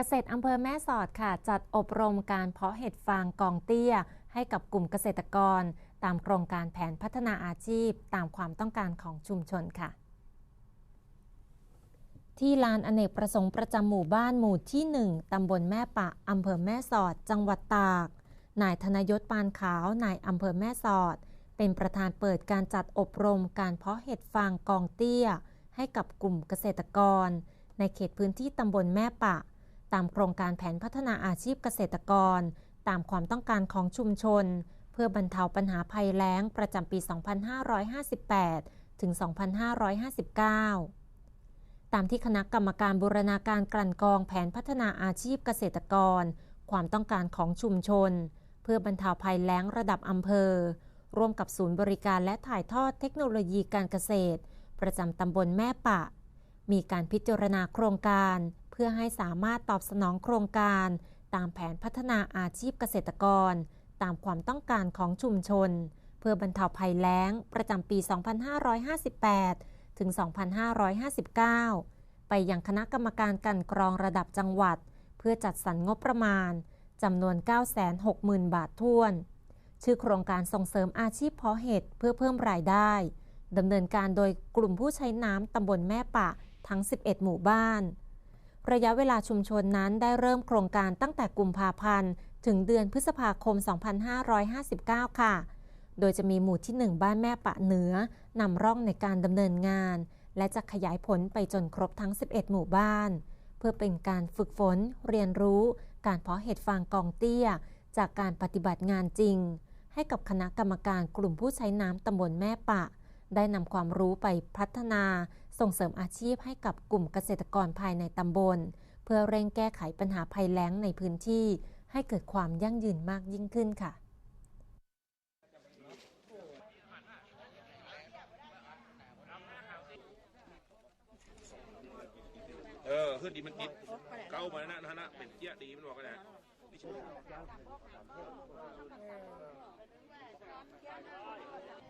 เกษตรอำเภอแม่สอดค่ะ จัดอบรมการเพาะเห็ดฟางกองเตี้ย ให้กับกลุ่มเกษตรกร ตามโครงการแผนพัฒนาอาชีพ ตามความต้องการของชุมชนค่ะ ที่ลานอเนกประสงค์ประจำหมู่บ้านหมู่ที่ 1 ตำบลแม่ปะอำเภอแม่สอด จังหวัดตาก นายธนยศปานขาวนายอำเภอแม่สอด เป็นประธานเปิดการจัดอบรมการเพาะเห็ดฟางกองเตี้ย ให้กับกลุ่มเกษตรกร ในเขตพื้นที่ตำบลแม่ปะ ตามโครงการแผนพัฒนาอาชีพเกษตรกร ตามความต้องการของชุมชน เพื่อบรรเทาปัญหาภัยแล้งประจำปี 2558 ถึง 2559 ตามที่คณะกรรมการบูรณาการกลั่นกรองแผนพัฒนาอาชีพเกษตรกร ความต้องการของชุมชน เพื่อบรรเทาภัยแล้งระดับอำเภอ ร่วมกับศูนย์บริการและถ่ายทอดเทคโนโลยีการเกษตร ประจำตำบลแม่ปะ มีการพิจารณาโครงการ พื่อให้สามารถตอบสนองโครงการ ตามแผนพัฒนาอาชีพเกษตรกร ตามความต้องการของชุมชน เพื่อบรรเทาภัยแล้ง ประจำปี 2558 ถึง 2559 ไปยังคณะกรรมการกันกรองระดับจังหวัด เพื่อจัดสรรงบประมาณจำนวน 960,000 บาทท้วน ชื่อโครงการส่งเสริมอาชีพเพาะเห็ดเพื่อเพิ่มรายได้ดำเนินการโดยกลุ่มผู้ใช้น้ำตำบลแม่ปะทั้ง 11 หมู่บ้าน ระยะเวลาชุมชนนั้นได้เริ่มโครงการตั้งแต่กุมภาพันธ์ถึงเดือนพฤษภาคม 2559 ค่ะ โดยจะมีหมู่ที่ 1 บ้านแม่ปะเหนือนำร่องในการดำเนินงาน และจะขยายผลไปจนครบทั้ง 11 หมู่บ้าน เพื่อเป็นการฝึกฝน เรียนรู้ การเพาะเห็ดฟางกองเตี้ย จากการปฏิบัติงานจริง ให้กับคณะกรรมการกลุ่มผู้ใช้น้ำตำบลแม่ปะ ได้นำความรู้ไปพัฒนา ส่งเสริมอาชีพให้กับกลุ่มเกษตรกรภายในตำบล เพื่อเร่งแก้ไขปัญหาภัยแล้งในพื้นที่ ให้เกิดความยั่งยืนมากยิ่งขึ้นค่ะเออขึ้นดีมันติดเก้ามาแล้วนะนะนะเป็นเจี๊ยดีมันบอกกันนะนี่ชื่อ